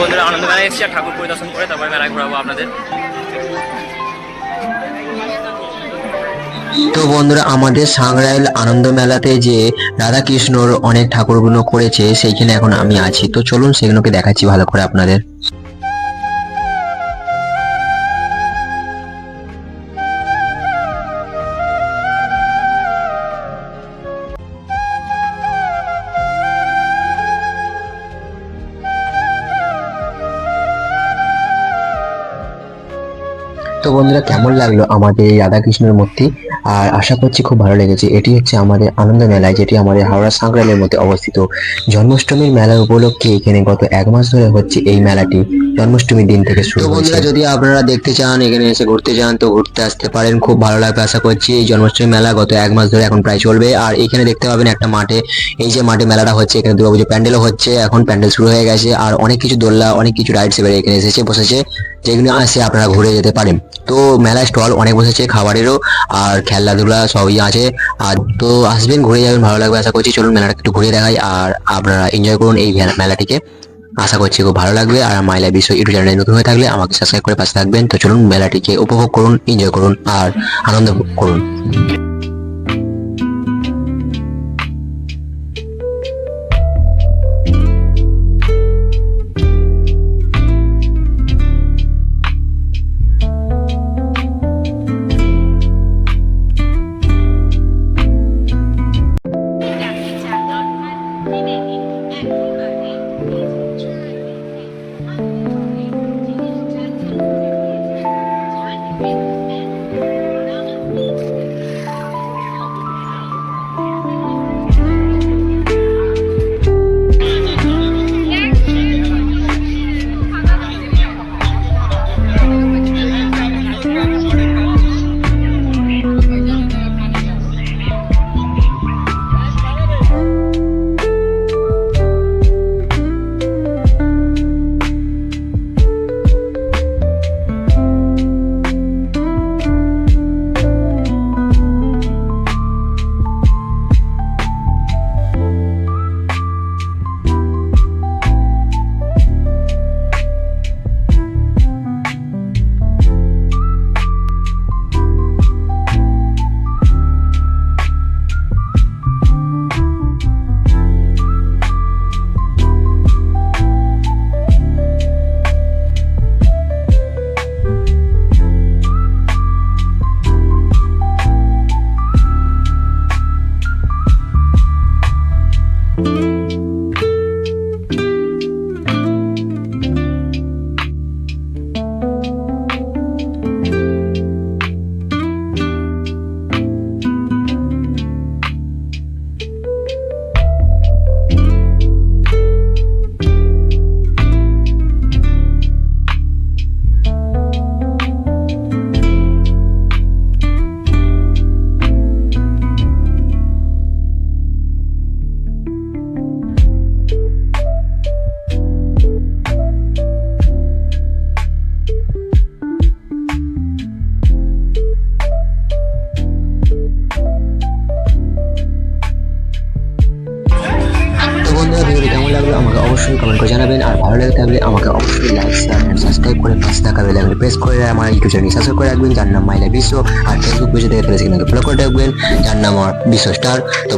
বন্ধুরা আনন্দ মেলায় এসেছি আর ঠাকুর পরিদর্শন করে তারপরে মেলায় ঘোরাবো আপনাদের। তো বন্ধুরা, আমাদের সাংরাইল আনন্দ মেলাতে যে রাধা কৃষ্ণর অনেক ঠাকুরগুলো করেছে, সেইখানে এখন আমি আছি। তো চলুন সেগুলোকে দেখাচ্ছি ভালো করে আপনাদের। তো বন্ধুরা কেমন লাগল আমাদের এই রাধাকৃষ্ণের মূর্তি? আর আশা করছি খুব ভালো লেগেছে। এটি হচ্ছে আমাদের আনন্দ মেলায় যেটি আমাদের হাওড়া সাংগ্রালের মধ্যে অবস্থিত। জন্মাষ্টমীর মেলা উপলক্ষে এখানে গত এক মাস ধরে হচ্ছে এই মেলাটি জন্মাষ্টমীর দিন থেকে শুরু বন্ধুরা যদি আপনারা দেখতে চান এখানে এসে ঘুরতে চান তো ঘুরতে আসতে পারেন। খুব ভালো লাগবে আশা করছি। এই জন্মাষ্টমী মেলা গত এক মাস ধরে এখন প্রায় চলবে। আর এখানে দেখতে পাবেন একটা মাঠে এই যে মাঠে মেলাটা হচ্ছে এখানে দুর্গাপুজো প্যান্ডেলও হচ্ছে। এখন প্যান্ডেল শুরু হয়ে গেছে। আর অনেক কিছু দোলনা অনেক কিছু রাইডস এবারে এখানে এসেছে বসেছে। যেগুলো আসে আপনারা ঘুরে যেতে পারেন। তো মেলায় স্টল অনেক বসেছে, খাবারেরও, আর খেলাধুলা সবই আছে। আর তো আসবেন, ঘুরে যাবেন, ভালো লাগবে আশা করছি। চলুন মেলাটা একটু ঘুরে দেখাই, আর আপনারা এনজয় করুন এই মেলাটিকে। আশা করছি খুব ভালো লাগবে, আর মাইলা বিশ্ব ইউটিউব চ্যানেলে নতুন হয়ে থাকলে আমাকে সাবস্ক্রাইব করে পাশে থাকবেন। তো চলুন মেলাটিকে উপভোগ করুন এনজয় করুন, আর আনন্দ করুন। কমেন্ট করে জানাবেন, আর ভালো লাগে থাকলে আমাকে অবশ্যই লাইক শেয়ার এন্ড সাবস্ক্রাইব করে পাশে থাকা বেল আইকনে প্রেস করে আমার ইউটিউব চ্যানেল সাবস্ক্রাইব করে রাখবেন। যার নাম মাইলা বিশ্ব আর ফেসবুক পেজে দেখে সেখানে ফলো করে রাখবেন। যার নাম আমার বিশ্ব স্টার তো